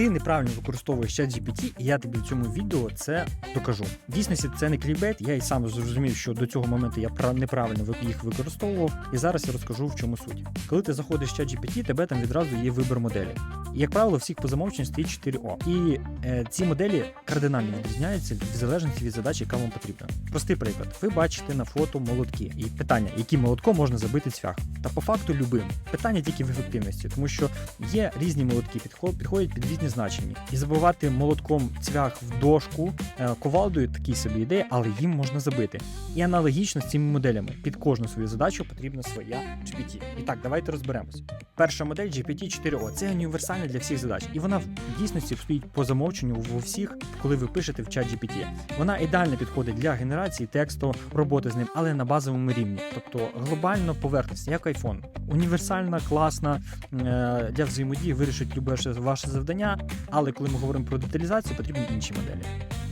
ти неправильно використовуєш ChatGPT, і я тобі в цьому відео це докажу. В дійсності це не клікбейт, я і сам зрозумів, що до цього моменту я неправильно їх використовував, і зараз я розкажу в чому суть. Коли ти заходиш в ChatGPT, тебе там відразу є вибір моделі. Як правило, всіх по замовченню стоїть 4О. І е, ці моделі кардинально відрізняються в залежності від задачі, яка вам потрібна. Простий приклад: ви бачите на фото молотки, і питання, яким молотком можна забити цвях. Та по факту любим. Питання тільки в ефективності, тому що є різні молотки, підходять під різні значення. І забивати молотком цвях в дошку е, ковалдою такий собі ідея, але їм можна забити. І аналогічно з цими моделями. Під кожну свою задачу потрібна своя GPT. І так, давайте розберемось. Перша модель GPT-4O це універсальна для всіх задач, і вона в дійсності стоїть по замовченню в всіх, коли ви пишете в чат GPT. Вона ідеально підходить для генерації тексту, роботи з ним, але на базовому рівні, тобто глобально поверхності, як iPhone. Універсальна, класна е, для взаємодії вирішить любе ваше завдання. Але коли ми говоримо про деталізацію, потрібні інші моделі.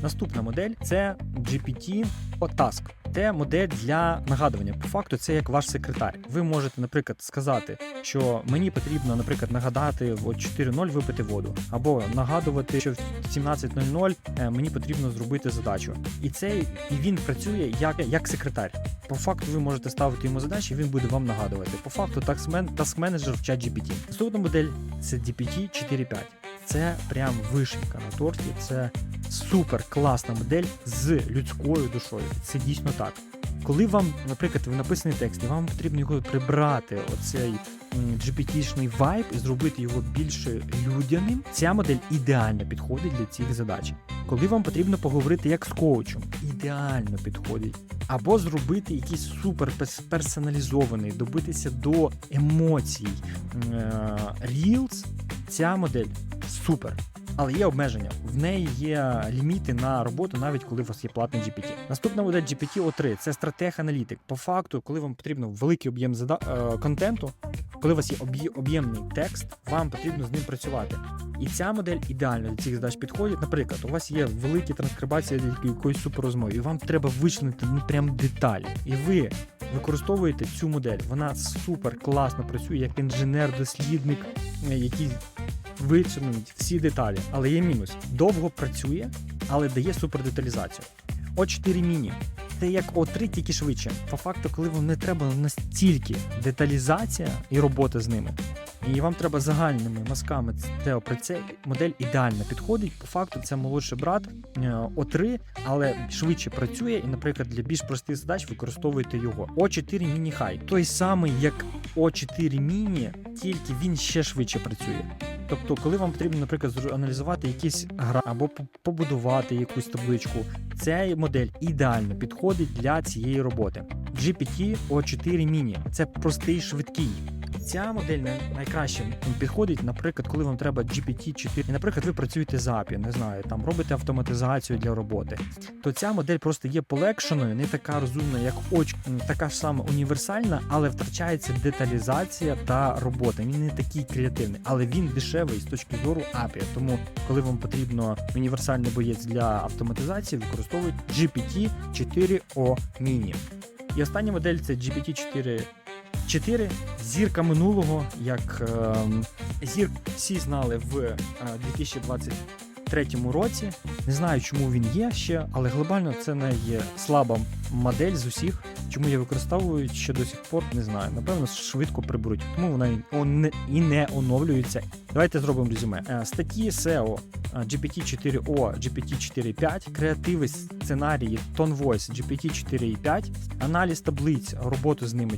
Наступна модель це GPT Task. Це модель для нагадування. По факту, це як ваш секретар. Ви можете, наприклад, сказати, що мені потрібно, наприклад, нагадати в 4.0 випити воду, або нагадувати, що в 17.00 е, мені потрібно зробити задачу. І це і він працює як, як секретар. По факту ви можете ставити йому задачі, він буде вам нагадувати. По факту task менеджер в чат GPT. Наступна модель це GPT 4.5. Це прям вишенька на торті. Це супер класна модель з людською душою. Це дійсно так. Коли вам, наприклад, ви написаний текст, і вам потрібно його прибрати, оцей GPT-шний вайб і зробити його більш людяним, ця модель ідеально підходить для цих задач. Коли вам потрібно поговорити як з коучем, ідеально підходить. Або зробити якийсь супер персоналізований, добитися до емоцій е, Reels, ця модель супер. Але є обмеження. В неї є ліміти на роботу, навіть коли у вас є платний GPT. Наступна модель GPT O3 це стратег-аналітик. По факту, коли вам потрібно великий об'єм зада- е, контенту, коли у вас є об'є- об'ємний текст, вам потрібно з ним працювати. І ця модель ідеально для цих задач підходить. Наприклад, у вас є великі транскрибації якоїсь суперрозмови, і вам треба вичленити ну прям деталі. І ви використовуєте цю модель. Вона супер класно працює як інженер-дослідник, е, який вичленить всі деталі. Але є мінус: довго працює, але дає супердеталізацію. О 4 міні. Це як О3, тільки швидше. По факту, коли вам не треба настільки деталізація і робота з ними, і вам треба загальними мазками це про модель ідеально підходить. По факту, це молодший брат е, О3, але швидше працює, і, наприклад, для більш простих задач використовуєте його. О4 міні хай. Той самий, як О4 міні, тільки він ще швидше працює. Тобто, коли вам потрібно, наприклад, аналізувати якісь гра або побудувати якусь табличку, ця модель ідеально підходить для цієї роботи. GPT O4 Mini – це простий швидкий. Ця модель най- найкраще підходить, наприклад, коли вам треба GPT-4, і, наприклад, ви працюєте з API, не знаю, там робите автоматизацію для роботи, то ця модель просто є полегшеною, не така розумна, як оч, така ж сама універсальна, але втрачається деталізація та робота. Він не такий креативний, але він дешевий з точки зору API. Тому, коли вам потрібно універсальний боєць для автоматизації, використовують GPT-4O Mini. І остання модель це GPT-4 4 зірка минулого, як е, зірк всі знали в е, 2023 році. Не знаю, чому він є ще, але глобально це найслаба модель з усіх. Чому я використовую ще до сих пор, не знаю. Напевно, швидко приберуть, тому вона і не оновлюється. Давайте зробимо резюме. Е, Статті SEO е, GPT-4O, GPT-4.5, креативи, сценарії, Tone Voice GPT-4.5, аналіз таблиць, роботу з ними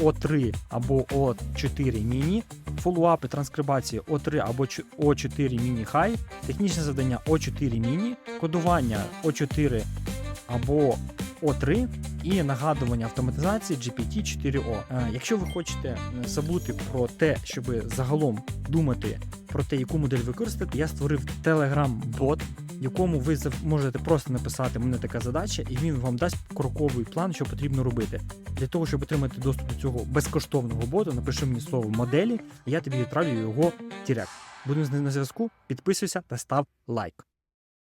O3 або O4 міні, фоллоуапи транскрибації О3 або ч- O4 міні хай, технічне завдання О4 міні, кодування О4 або О3 і нагадування автоматизації GPT-4O. Е, Якщо ви хочете е, забути про те, щоб загалом думати про те, яку модель використати, я створив Telegram-бот, якому ви можете просто написати мене така задача, і він вам дасть кроковий план, що потрібно робити. Для того, щоб отримати доступ до цього безкоштовного боту, напиши мені слово моделі, і я тобі відправлю його в Директ. Будемо з на зв'язку. Підписуйся та став лайк.